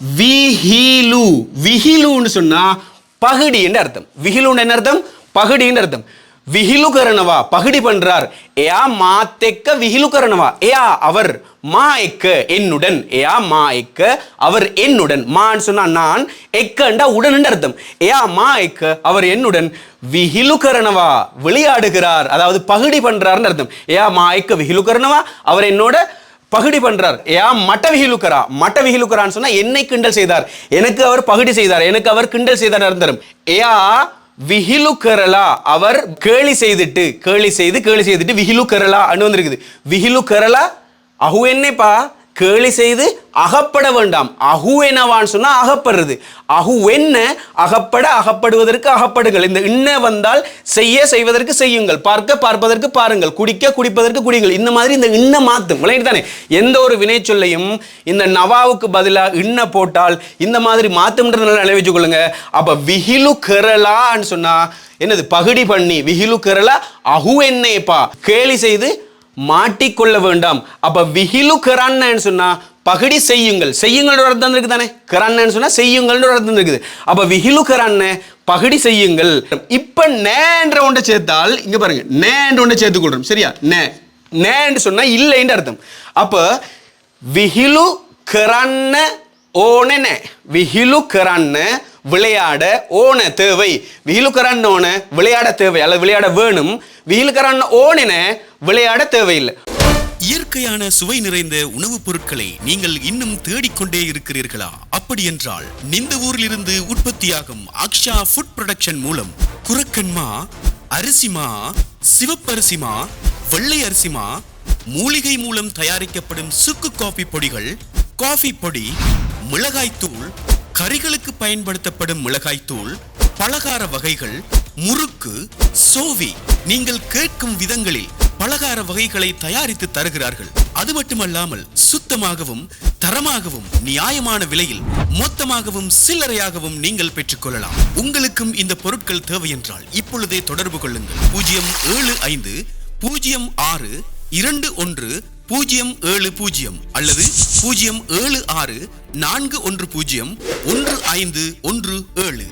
விஹிலு. விஹிலுன்னு சொன்னா பகுடி என்று அர்த்தம். விஹிலுன்னு என்ன அர்த்தம்? பகுடின்னு அர்த்தம். விஹிலு கரணவா பகுடி பண்றார். ஏயா மாத்தெக்க விஹிலு கரணவா ஏயா அவர் மா எக்க என்னுடன். ஏயா மா எக்க அவர் என்னுடன். மான்னு சொன்னா நான் எக்கண்டா உடன் அர்த்தம். ஏயா மா எக்க அவர் என்னுடன். விஹிலு கரணவா விளையாடுகிறார். அதாவது பகுடி பண்றாருன்னு அர்த்தம். ஏயா மா எக்க விஹிலு கரணவா அவர் என்னோட பகுடி பண்றார். யா மட்ட விகிலுக்கரா மட்ட விகிலுக்கரான்னு சொன்னா என்னை கிண்டல் செய்தார். எனக்கு அவர் பகுடி செய்தார். எனக்கு அவர் கிண்டல் செய்தார் அர்த்தம். ஏயா விகிலுக்கரலா. அவர் கேலி செய்துட்டு கேலி செய்து கேலி செய்துட்டு விகிலுக்கரலா அனு வந்திருக்குது. விகிலுக்கரலா? அஹு என்னப்பா? கேலி செய்து அகப்பட வேண்டாம். அஹு என்னவான்னு சொன்னால் அகப்படுறது. அஹு என்ன? அகப்பட அகப்படுவதற்கு அகப்படுங்கள். இந்த இன்ன வந்தால் செய்ய செய்வதற்கு செய்யுங்கள். பார்க்க பார்ப்பதற்கு பாருங்கள். குடிக்க குடிப்பதற்கு குடிங்கள் இந்த மாதிரி இந்த இன்ன மாத்தும். விளையாட்டு தானே எந்த ஒரு வினைச்சொல்லையும் இந்த நவாவுக்கு பதிலாக இன்ன போட்டால் இந்த மாதிரி மாற்றும்ன்றதுனால நினைவு கொள்ளுங்க. அப்போ விகிலு கரலான்னு சொன்னால் என்னது? பகுடி பண்ணி. விகிலு கரலா அஹு என்னேப்பா கேலி செய்து மாட்டிக்கொள்ள வேண்டாம். அப்போ விகிலு கரான்னு சொன்னால் பகடி செய்யுங்கள். செய்யுங்கள் ஒரு அர்த்தம் இருக்குது தானே? கரான்னு சொன்னால் செய்யுங்கள்னு ஒரு அர்த்தம் இருக்குது அப்போ விகிலு கரான்னு பகடி செய்யுங்கள். இப்போ நேன்ற ஒன்றை சேர்த்தால் இங்கே பாருங்க நேன்ற ஒன்றை சேர்த்துக்கொள்கிறோம் சரியா? நே. நேன்னு சொன்னால் இல்லைன்ற அர்த்தம். அப்போ விகிலு கரான்னு ஓனே விகிலு கரான்னு விளையாட ஓன தேவை. விகிலுக்கரன் ஓன விளையாட தேவை. அல்லது விளையாட வேணும். விகிலுக்கரன் ஓனின விளையாட தேவையில்லை. இயற்கையான சுவை நிறைந்த உணவுப் பொருட்களை நீங்கள் இன்னும் தேடிக்கொண்டே இருக்கிறீர்களா? அப்படி என்றால் நிந்த ஊரிலிருந்து உற்பத்தியாகும் அக்ஷா ஃபுட் ப்ரொடக்ஷன் மூலம் குரக்கன்மா அரிசிமா சிவப்பரிசிமா வெள்ளை அரிசிமா மூலிகை மூலம் தயாரிக்கப்படும் சுக்கு காஃபி பொடிகள் காஃபி பொடி மிளகாய்த்தூள் கறிகளுக்கு பயன்படுத்தப்படும் மிளகாய்த்தூள் பலகார வகைகள் முறுக்கு சோவி. நீங்கள் கேட்கும் விதங்களில் பலகார வகைகளை தயாரித்து தருகிறார்கள். அது மட்டுமல்லாமல் சுத்தமாகவும் தரமாகவும் நியாயமான விலையில் மொத்தமாகவும் சில்லறையாகவும் நீங்கள் பெற்றுக்கொள்ளலாம். உங்களுக்கும் இந்த பொருட்கள் தேவை என்றால் இப்பொழுதே தொடர்பு கொள்ளுங்கள். பூஜ்ஜியம் ஏழு ஐந்து பூஜ்ஜியம் ஆறு இரண்டு ஒன்று பூஜ்ஜியம் ஏழு பூஜ்ஜியம் அல்லது பூஜ்ஜியம் ஏழு ஆறு நான்கு ஒன்று பூஜ்ஜியம் ஒன்று ஐந்து ஒன்று ஏழு.